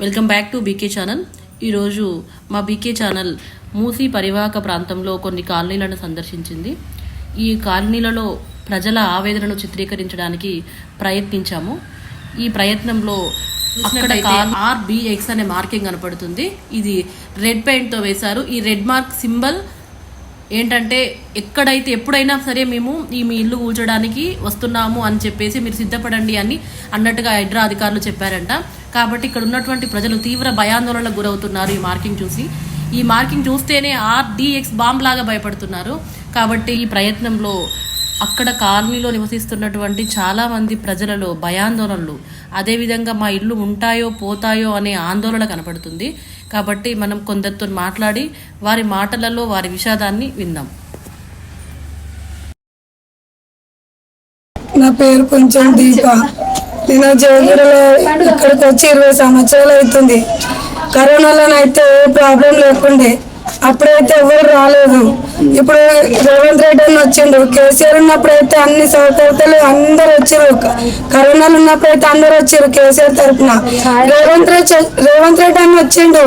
Welcome back to BK channel. ఈరోజు మా BK channel Musi పరివాహక ప్రాంతంలో కొన్ని కాలనీలను సందర్శించింది. ఈ కాలనీలలో ప్రజల ఆవేదనను చిత్రీకరించడానికి ప్రయత్నించాము. ఈ ప్రయత్నంలో అక్కడ ఆర్బిఎక్స్ అనే మార్కింగ్ కనపడుతుంది. ఇది రెడ్ పెయింట్తో వేశారు. ఈ రెడ్ మార్క్ సింబల్ ఏంటంటే ఎక్కడైతే ఎప్పుడైనా సరే మేము ఈ మీ ఇల్లు కూల్చడానికి వస్తున్నాము అని చెప్పేసి మీరు సిద్ధపడండి అని అన్నట్టుగా హైడ్రా అధికారులు చెప్పారంట. కాబట్టి ఇక్కడ ఉన్నటువంటి ప్రజలు తీవ్ర భయాందోళనలకు గురవుతున్నారు ఈ మార్కింగ్ చూసి. ఈ మార్కింగ్ చూస్తేనే ఆర్డిఎక్స్ బాంబ్ లాగా భయపడుతున్నారు. కాబట్టి ఈ ప్రయత్నంలో అక్కడ కాలనీలో నివసిస్తున్నటువంటి చాలా మంది ప్రజలలో భయాందోళనలు. అదేవిధంగా మా ఇల్లు ఉంటాయో పోతాయో అనే ఆందోళన కనపడుతుంది. కాబట్టి మనం కొందరితో మాట్లాడి వారి మాటలలో వారి విషాదాన్ని విందాం. నా పేరు కొంచెం దీప. నేను జయగిరిలో ఇక్కడికి వచ్చి ఇరవై సంవత్సరాలు అవుతుంది. కరోనాలోనైతే ఏ ప్రాబ్లం లేకుండే. అప్పుడైతే ఎవరు రాలేదు. ఇప్పుడు రేవంత్ రెడ్డి అని వచ్చిండు. కేసీఆర్ ఉన్నప్పుడు అయితే అన్ని సౌకర్యాలు అందరు వచ్చారు కరోనాలు ఉన్నప్పుడు అయితే అందరు వచ్చారు కేసీఆర్ తరఫున రేవంత్ రెడ్డి రేవంత్ రెడ్డి అని వచ్చిండు.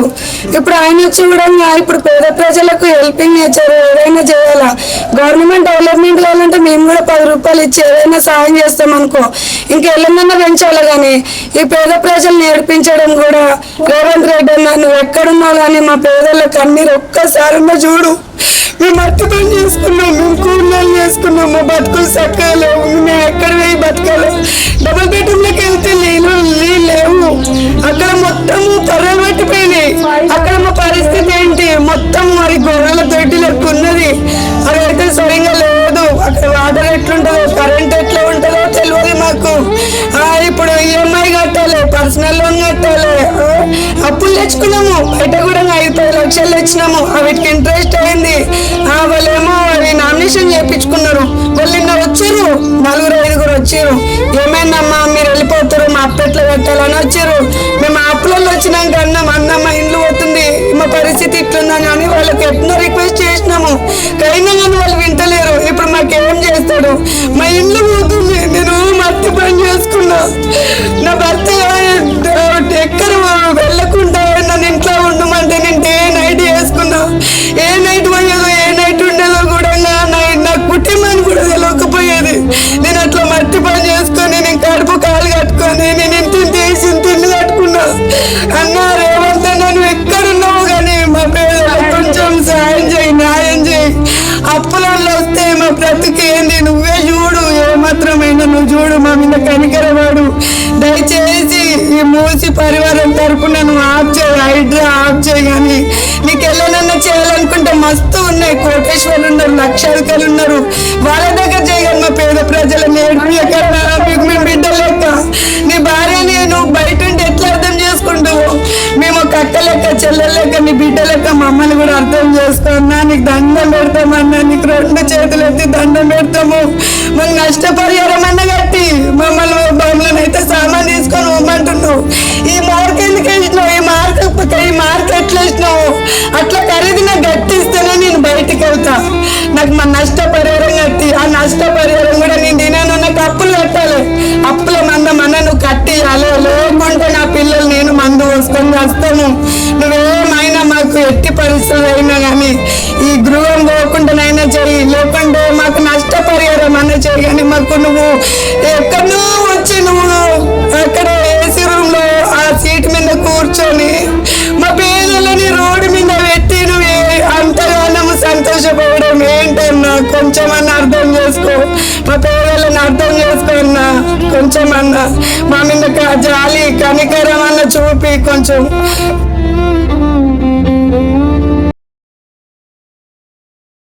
ఇప్పుడు ఆయన వచ్చి కూడా ఇప్పుడు పేద ప్రజలకు హెల్పింగ్ నేచర్ ఏదైనా చేయాలా? గవర్నమెంట్ డెవలప్మెంట్ కావాలంటే మేము కూడా పది రూపాయలు ఇచ్చి ఏదైనా సాయం చేస్తాం అనుకో. ఇంకెళ్ళనన్నా పెంచాలి కానీ ఈ పేద ప్రజలు నేర్పించడం కూడా రేవంత్ రెడ్డి అన్న నువ్వు ఎక్కడున్నా కానీ మా పేదలకు అన్ని ఒక్కసారన్నా చూడు. మేము మట్టి పని చేసుకున్నాం మేము కూలీలు చేసుకున్నాం మా బతుకులు చక్కగా లేవు మేము ఎక్కడ పోయి బతకాలి? డబుల్ బెడ్రూమ్లోకి వెళ్తే నీళ్ళు లేవు. అక్కడ మొత్తం తొర్రలు పట్టిపోయినాయి కట్టాలి అప్పులు తెచ్చుకున్నాము. బయట కూడా ఐదు లక్షలు తెచ్చినాము. వీటికి ఇంట్రెస్ట్ అయింది. వాళ్ళేమో అది నామినేషన్ చేయించుకున్నారు. వాళ్ళు నిన్న వచ్చారు? నలుగురు ఐదుగురు వచ్చారు. ఏమైందమ్మా? మీరు వెళ్ళిపోతారు. మా అప్పు కట్టాలని వచ్చారు. మేము అప్పులలో వచ్చినాక అన్నం అన్నమ్మ ఇండ్లు పోతుంది మా పరిస్థితి ఇట్లుందని అని వాళ్ళకి ఎన్నో రిక్వెస్ట్ చేసినాము. అయినా కానీ వాళ్ళు వింటలేరు. ఇప్పుడు మాకేం చేస్తాడు? మా ఇండ్లు పోతుంది నేను మట్టి పని చేసుకున్నా. చూడు మా మీద కనికరవాడు. దయచేసి ఈ మూసి పరివారం తరపున నువ్వు ఆఫ్ చేయి హైడ్రా ఆఫ్ చేయి కానీ నీకు ఎల్లనన్నా చేయాలనుకుంటే మస్తు ఉన్నాయి. కోటేశ్వర్లు ఉన్నారు లక్షాధికారులు ఉన్నారు. వాళ్ళ దగ్గర చేయగలను మా పేద ప్రజల ఏడిపియకన్నా మీకు మేము బిడ్డ లెక్క నీ భార్య నేను బయట ఉంటే ఎట్లా అర్థం చేసుకుంటావు? మేము ఒక అక్క లెక్క చెల్లెలెక్క నీ బిడ్డ లెక్క మమ్మల్ని కూడా అర్థం చేసుకున్నా నీకు దండం పెడతామన్నా. నీకు రెండు చేతులు ఎత్తి దండం పెడతాము. మాకు నష్టపరిహారం కట్టి నష్టపరిహారం కూడా నేను తినను నాకు అప్పులు కట్టాలి. అప్పుల మంద మన నువ్వు కట్టియాలి. లేకుంటే నా పిల్లలు నేను మందు పోసుకొని వస్తాను నువ్వేమైనా మాకు ఎట్టి పరిస్థితులు అయినా కానీ ఈ గృహం పోకుండానైనా చెయ్యి. లేకుంటే మాకు నష్టపరిహారం అన్న చెయ్యి. కానీ మాకు నువ్వు ఎక్కడో సంతోషపడడం ఏంటన్నా? కొంచెమన్నా అర్థం చేసుకో. మా పేదలను అర్థం చేసుకో అన్నా కొంచెమన్నా. మా మీద జాలి కనికరం అన్న చూపి కొంచెం